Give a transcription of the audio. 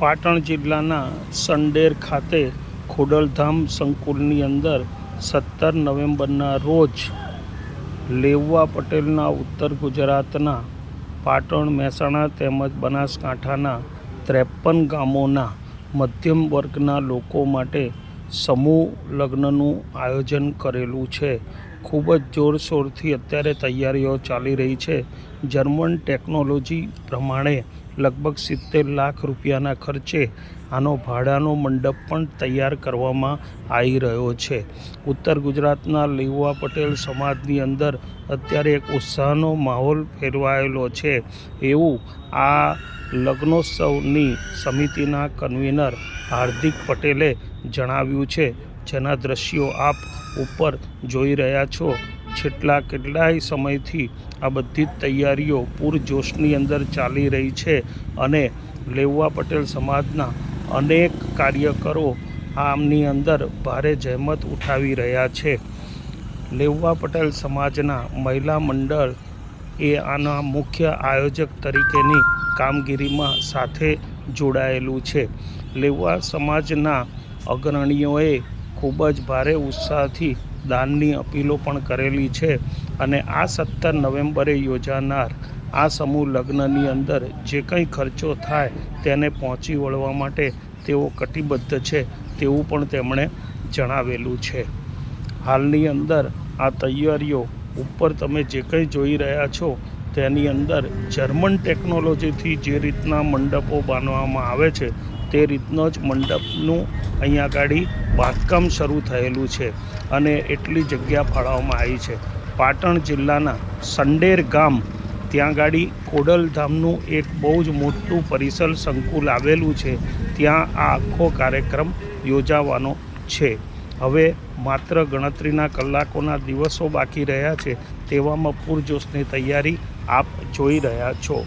પાટણ જિલ્લાના સંડેર ખાતે ખોડલધામ સંકુલની અંદર સત્તર નવેમ્બરના રોજ લેવવા પટેલના ઉત્તર ગુજરાતના પાટણ મહેસાણા તેમજ બનાસકાંઠાના ત્રેપન ગામોના મધ્યમ વર્ગના લોકો માટે સમૂહ લગ્નનું આયોજન કરેલું છે. ખૂબ જ જોરશોરથી અત્યારે તૈયારીઓ ચાલી રહી છે. જર્મન ટેકનોલોજી પ્રમાણે લગભગ સિત્તેર લાખ રૂપિયાના ખર્ચે આનો ભાડાનો મંડપ પણ તૈયાર કરવામાં આવી રહ્યો છે. ઉત્તર ગુજરાતના લેઉવા પટેલ સમાજની અંદર અત્યારે એક ઉત્સાહનો માહોલ ફેરવાયેલો છે. એવું આ લગ્નોત્સવની સમિતિના કન્વીનર હાર્દિક પટેલે જણાવ્યું છે. જેના દ્રશ્યો આપ ઉપર જોઈ રહ્યા છો. છેલ્લા કેટલાય સમયથી આ બધી જ તૈયારીઓ પૂરજોશની અંદર ચાલી રહી છે અને લેઉવા પટેલ સમાજના અનેક કાર્યકરો આમની અંદર ભારે જહેમત ઉઠાવી રહ્યા છે. લેઉવા પટેલ સમાજના મહિલા મંડળ એ આના મુખ્ય આયોજક તરીકેની કામગીરીમાં સાથે જોડાયેલું છે. લેવા સમાજના અગ્રણીઓએ ખૂબ જ ભારે ઉત્સાહથી દાનની અપીલો પણ કરેલી છે અને આ સત્તર નવેમ્બરે યોજાનાર આ સમૂહ લગ્નની અંદર જે કંઈ ખર્ચો થાય તેને પહોંચી વળવા માટે તેઓ કટિબદ્ધ છે તેવું પણ તેમણે જણાવેલું છે. હાલની અંદર આ તૈયારીઓ ઉપર તમે જે કંઈ જોઈ રહ્યા છો તેની અંદર જર્મન ટેકનોલોજીથી જે રીતના મંડપો બાંધવામાં આવે છે તે રીતનો જ મંડપનું અહીંયા ગાડી બાંધકામ શરૂ થયેલું છે અને એટલી જગ્યા ફાળવવામાં આવી છે. પાટણ જિલ્લાના સંડેર ગામ, ત્યાં ગાડી ખોડલધામનું એક બહુ જ મોટું પરિસર સંકુલ આવેલું છે. ત્યાં આ આખો કાર્યક્રમ યોજાવાનો છે. હવે માત્ર ગણતરીના કલાકોના દિવસો બાકી રહ્યા છે તેવામાં પૂરજોશની તૈયારી આપ જોઈ રહ્યા છો.